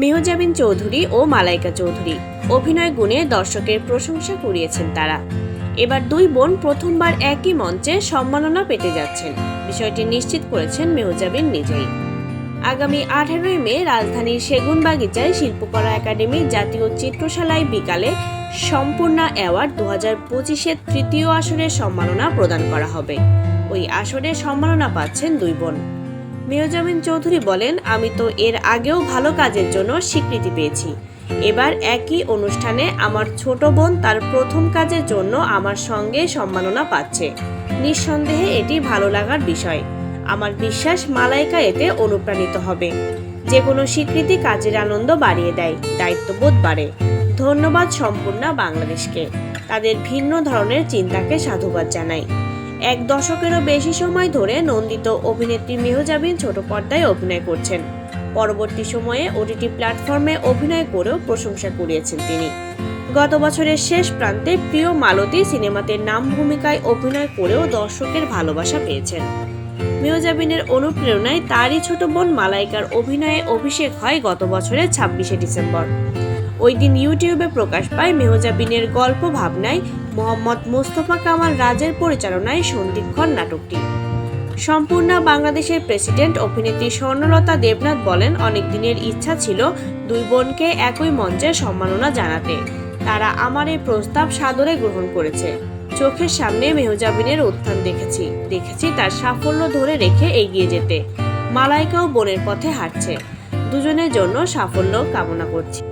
মেহজাবিন চৌধুরী ও মালাইকা চৌধুরী। অভিনয় গুণে দর্শকের প্রশংসা কুড়িয়েছেন তারা। এবার দুই বোন প্রথমবার একই মঞ্চে সম্মাননা পেতে যাচ্ছেন। বিষয়টি নিশ্চিত করেছেন মেহজাবিন নিজেই। আগামী আঠেরোই মে রাজধানীর সেগুনবাগিচায় শিল্পকলা একাডেমির জাতীয় চিত্রশালায় বিকালে সম্পূর্ণা অ্যাওয়ার্ড দু হাজার পঁচিশের তৃতীয় আসরের সম্মাননা প্রদান করা হবে। ওই আসরে সম্মাননা পাচ্ছেন দুই বোন। মেয়জামিন চৌধুরী বলেন, আমি তো এর আগেও ভালো কাজের জন্য স্বীকৃতি পেয়েছি। এবার একই অনুষ্ঠানে আমার ছোট বোন তার প্রথম কাজের জন্য আমার সঙ্গে সম্মাননা পাচ্ছে। নিঃসন্দেহে এটি ভালো লাগার বিষয়। আমার বিশ্বাস মালাইকা এতে অনুপ্রাণিত হবে। যে কোনো স্বীকৃতি কাজের আনন্দ বাড়িয়ে দেয়, দায়িত্ববোধ বাড়ে। ধন্যবাদ সম্পূর্ণা বাংলাদেশকে। তাদের ভিন্ন ধরনের চিন্তাকে সাধুবাদ জানাই এক দশকেরও বেশি সময় ধরে নন্দিত অভিনেত্রী মেহজাবিন ছোট পর্দায় অভিনয় করছেন। পরবর্তী সময়ে ওটিটি প্ল্যাটফর্মে অভিনয় করেও প্রশংসা কুড়িয়েছেন তিনি। গত বছরের শেষ প্রান্তে প্রিয় মালতী সিনেমাতে নাম ভূমিকায় অভিনয় করেও দর্শকের ভালোবাসা পেয়েছেন। মেহজাবিনের অনুপ্রেরণায় তারই ছোট বোন মালাইকার অভিনয়ে অভিষেক হয় গত বছরের ছাব্বিশে ডিসেম্বর। ওই দিন ইউটিউবে প্রকাশ পায় মেহজাবিনের গল্প ভাবনায় মোহাম্মদ মোস্তফা কামাল রাজের পরিচালনায় সন্ধিক্ষণ নাটকটি। সম্পূর্ণ বাংলাদেশের প্রেসিডেন্ট অভিনেত্রী স্বর্ণলতা দেবনাথ বলেন, অনেক দিনের ইচ্ছা ছিল দুই বোনকে একই মঞ্চে সম্মাননা জানাতে। তারা আমার এই প্রস্তাব সাদরে গ্রহণ করেছে। চোখের সামনে মেহজাবিনের উত্থান দেখেছি। দেখেছি তার সাফল্য ধরে রেখে এগিয়ে যেতে। মালাইকাও বোনের পথে হাঁটছে। দুজনের জন্য সাফল্য কামনা করছি।